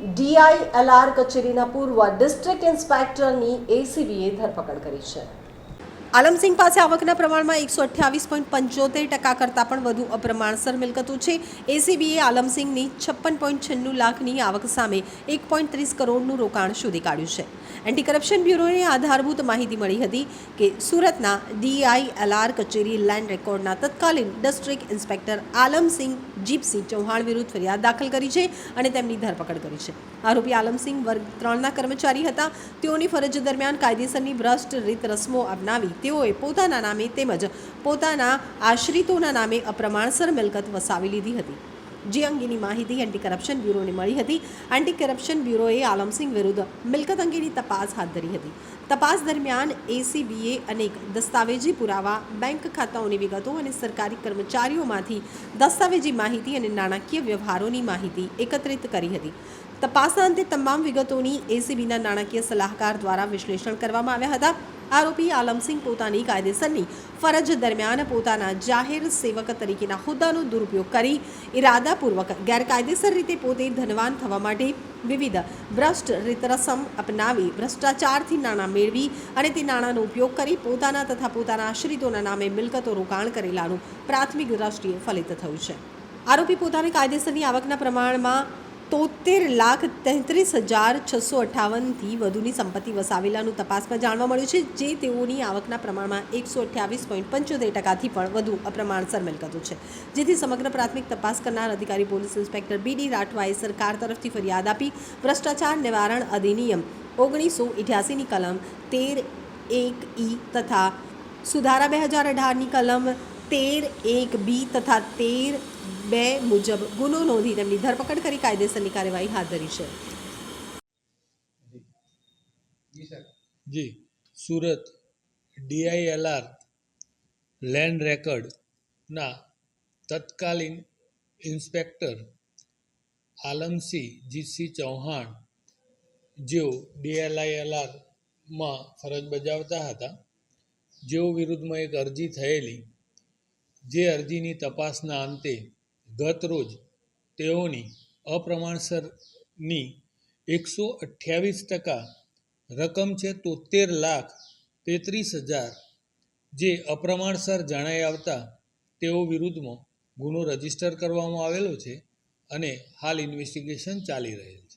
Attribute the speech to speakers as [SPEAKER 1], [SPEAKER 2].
[SPEAKER 1] DILR કચેરીના પૂર્વ district ઇન્સ્પેક્ટરની એસીબીએ ધરપકડ કરી છે. આલમસિંહ પાસે આવકના પ્રમાણમાં એકસો અઠ્યાવીસ પોઈન્ટ પંચોતેર ટકા કરતાં પણ વધુ અપ્રમાણસર મિલકતો છે. એસીબીએ આલમસિંહની છપ્પન પોઈન્ટ છન્નું લાખની આવક સામે એક પોઈન્ટ ત્રીસ કરોડનું રોકાણ શોધી કાઢ્યું છે. એન્ટી કરપ્શન બ્યુરોને આધારભૂત માહિતી મળી હતી કે સુરતના ડીઆઈએલઆર કચેરી લેન્ડ રેકોર્ડના તત્કાલીન ડિસ્ટ્રિક્ટ ઇન્સ્પેક્ટર આલમસિંહ જીપસિંહ ચૌહાણ વિરુદ્ધ ફરિયાદ દાખલ કરી છે અને તેમની ધરપકડ કરી છે. આરોપી આલમસિંહ વર્ગ ત્રણના કર્મચારી હતા. તેઓની ફરજ દરમિયાન કાયદેસરની ભ્રષ્ટ રીત રસમો અપનાવી તેઓએ પોતાના નામે તેમજ પોતાના આશ્રિતોના નામે અપ્રમાણસર મિલકત વસાવી લીધી હતી. જે અંગેની માહિતી એન્ટી કરપ્શન બ્યુરોને મળી હતી એન્ટી કરપ્શન બ્યુરોએ આલમસિંહ વિરુદ્ધ મિલકત અંગેની તપાસ હાથ ધરી હતી તપાસ દરમિયાન એસીબીએ અનેક દસ્તાવેજી પુરાવા બેંક ખાતાઓની વિગતો અને સરકારી કર્મચારીઓમાંથી દસ્તાવેજી માહિતી અને નાણાકીય વ્યવહારોની માહિતી એકત્રિત કરી હતી તપાસના અંતે તમામ વિગતોની એસીબીના નાણાકીય સલાહકાર દ્વારા વિશ્લેષણ કરવામાં આવ્યા હતા. આરોપી આલમસિંહ પોતાની કાયદેસરની ફરજ દરમિયાન પોતાના જાહેર સેવક તરીકેના હોદ્દાનો દુરુપયોગ કરી ઇરાદાપૂર્વક ગેરકાયદેસર રીતે પોતે ધનવાન થવા માટે વિવિધ ભ્રષ્ટ રીતરસમ અપનાવી, ભ્રષ્ટાચારથી નાણાં મેળવી અને તે નાણાંનો ઉપયોગ કરી પોતાના તથા પોતાના આશ્રિતોના નામે મિલકતો રોકાણ કરેલાનું પ્રાથમિક દ્રષ્ટિએ ફલિત થયું છે. આરોપી પોતાની કાયદેસરની આવકના પ્રમાણમાં તોતેર લાખ તેત્રીસ હજાર છસો અઠ્ઠાવનથી વધુની સંપત્તિ વસાવેલાનું તપાસમાં જાણવા મળ્યું છે, જે તેઓની આવકના પ્રમાણમાં એકસો અઠ્યાવીસ પોઈન્ટ પંચોતેર ટકાથી પણ વધુ અપ્રમાણસર મિલકતો છે. જેથી સમગ્ર પ્રાથમિક તપાસ કરનાર અધિકારી પોલીસ ઇન્સ્પેક્ટર બીડી રાઠવાએ સરકાર તરફથી ફરિયાદ આપી, ભ્રષ્ટાચાર નિવારણ અધિનિયમ ઓગણીસો ઇઠ્યાસીની કલમ તેર એક ઈ તથા સુધારા બે હજાર અઢારની કલમ તેર એક બી તથા તેર બે મુજબ ગુનો નોંધી તેમની ધરપકડ કરી કાયદેસરની કાર્યવાહી હાથ ધરી છે.
[SPEAKER 2] જી સુરત ડીઆઈએલઆર લેન્ડ રેકર્ડના તત્કાલીન ઇન્સ્પેક્ટર આલમસિંહ જીસી ચૌહાણ જેઓ ડીએલઆઈએલઆરમાં ફરજ બજાવતા હતા જેઓ વિરુદ્ધમાં એક અરજી થયેલી જે અરજીની તપાસના અંતે ગત રોજ તેઓની અપ્રમાણસરની એકસો અઠ્યાવીસ ટકા રકમ છે તોતેર લાખ તેત્રીસ હજાર જે અપ્રમાણસર જણાઈ આવતા તેઓ વિરુદ્ધમાં ગુનો રજિસ્ટર કરવામાં આવેલો છે અને હાલ ઇન્વેસ્ટિગેશન ચાલી રહેલ છે.